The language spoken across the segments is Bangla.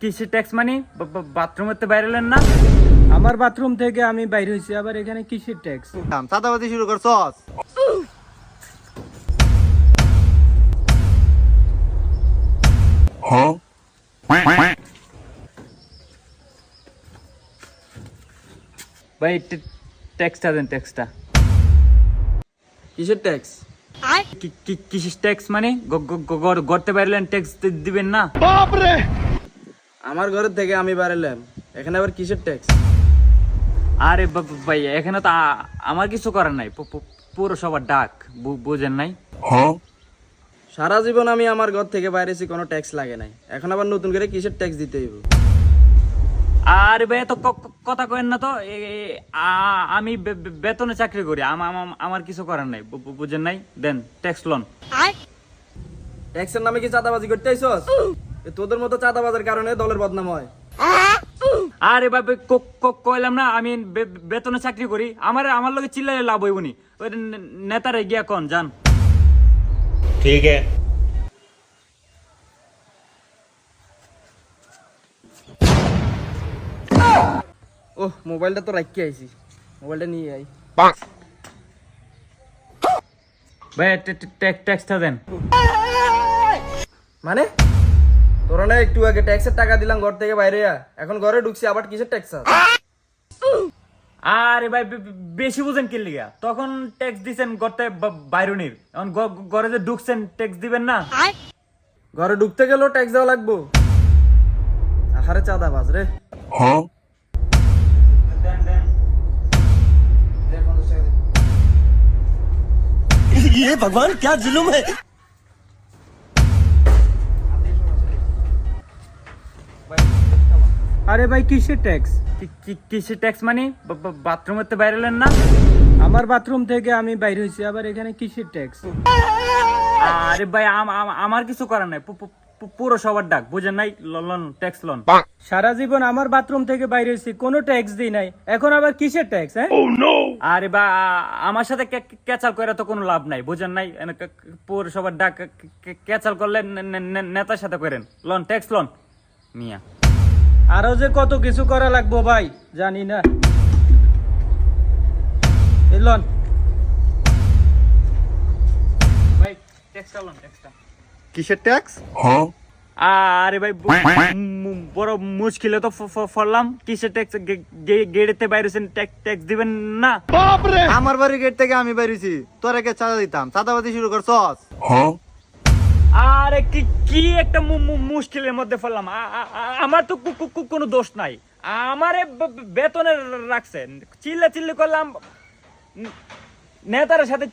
কিসের ট্যাক্স মানে বাথরুমের তো বাইরে এলেন না? আমার বাথরুম থেকে আমি বাইরে হয়েছি আবার এখানে কিসের ট্যাক্স চাঁদাবাদি শুরু করছস ভাই ট্যাক্সটা দেন ট্যাক্সটা কিসের ট্যাক্স কিসের ট্যাক্স মানে গড়তে বাইরেলেন ট্যাক্স দিবেন না? আমার ঘরের থেকে আমি বাড়ালাম এখানে আবার কিসের ট্যাক্স আরে বা- বা- ভাই এখানে তো আমার কিছু করার নাই। পু- পু- পৌরসভার ডাক বু- বুঝেন নাই? সারা জীবন আমি আমার ঘর থেকে বাইরেছি কোনো ট্যাক্স লাগে নাই। এখন আবার নতুন করে কিসের ট্যাক্স দিতে হইব? আরে ভাই এত ক- ক- কথা কেন না তো। আমি বে- বে- বেতনে চাকরি করি। আম- আম- আমার কিছু করার নাই। বু- বু- বুঝেন নাই? দেন ট্যাক্স লোন ট্যাক্সের নামে কি চাঁদাবাজি করতে আইছস এ তোদের মতো চাঁদা চাঁদাবাজের কারণে দলের বদনাম হয়। আরে বাবা কইলাম না আমি বেতনে চাকরি করি। আমার আমার লোকে চিল্লাই লাভ হইব নি। নেতারে গিয়া কন জান ঠিক ওহ মোবাইলটা তো রাখি আইছি। মোবাইলটা নিয়ে আই। ভাই ট্যাক্সটা দেন। মানে? তোরা না একটু আগে ট্যাক্সের টাকা দিলাম ঘর থেকে বাইরে আ। এখন ঘরে ঢুকছি আবার কিসের ট্যাক্স আরে ভাই বে- বে- বেশি বুঝেন কি লিগা তখন ট্যাক্স দিছেন গড়তে বাইরনির এখন গ- ঘরে যে ঢুকছেন ট্যাক্স দিবেন না ঘরে ঢুকতে গেলেও ট্যাক্স দেওয়া লাগবো আহারে চাঁদাবাজ রে দেন দেন ये भगवान क्या जुलुम है আরে ভাই কিসের ট্যাক্স কিসের ট্যাক্স মানে? বাথরুমের তো বাইরে এলেন না? আমার বাথরুম থেকে আমি বাইরে হয়েছি আবার এখানে কিসের ট্যাক্স আরে ভাই আম- আম- আমার কিছু করার নাই। পু- পু- পু- ডাক বুঝেন নাই? Loan tax loan. সারা জীবন আমার বাথরুম থেকে বাইরে হয়েছি কোনো ট্যাক্স দিই নাই। এখন আবার কিসের ট্যাক্স হ্যাঁ? আরে বা আমার সাথে ক্যাচাল করে তো কোনো লাভ নাই বুঝেন নাই? কে- পৌরসভার ডাক ক্যাচাল করলে নেতার সাথে করেন লোন ট্যাক্স লোন। মিয়া। আরও যে কত কিছু করা লাগবো ভাই জানি না। এলন ভাই ট্যাক্সটা লোন ট্যাক্সটা। কিসের ট্যাক্স? আরে ভাই বড় মুশকিলে তো কিসের ট্যাক্স? গেড়েতে বাইরেছেন ট্যাক্স দিবেন না। আমার বাড়ি গেট থেকে আমি বেরিয়েছি তোরা কে চাঁদা দিতাম। চাঁদাবাদি শুরু করছস আরে কি কি একটা মুশকিলের মধ্যে ফেললাম আমার তো কোনো দোষ নাই। আমারে বেতনে রাখছে। চিল্লা চিল্লি করলাম নেতার সাথে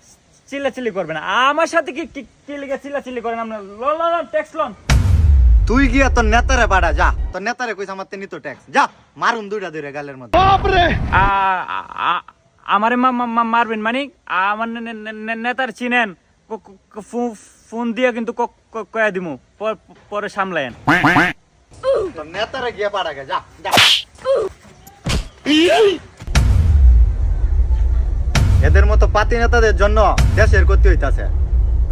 চিল্লা চিল্লি করবে না। আমার সাথে কি কি- কি লিগে চিল্লা চিল্লি করেন আপনার লোন লোন ট্যাক্স লোন তুই গিয়া তোর নেতারে বাড়া যা। তোর নেতারে কইস আমার নিত ট্যাক্স যা মারুন দুইটা দুইটা গালের মধ্যে। আমারে মা- মারবেন মানে? আমার নেতার চিনেন। ফোন দিয়ে কিন্তু কয়া দিমু। পরে সামলায়েন। নেতারে গিয়া পাড়া গে যা এদের মতো পাতি নেতাদের জন্য দেশের ক্ষতি হইতাছে।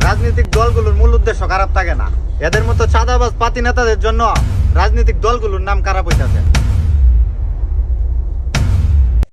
রাজনৈতিক দলগুলোর মূল উদ্দেশ্য খারাপ থাকে না। এদের মতো চাঁদাবাজ পাতি নেতাদের জন্য রাজনৈতিক দলগুলোর নাম খারাপ হইতাছে।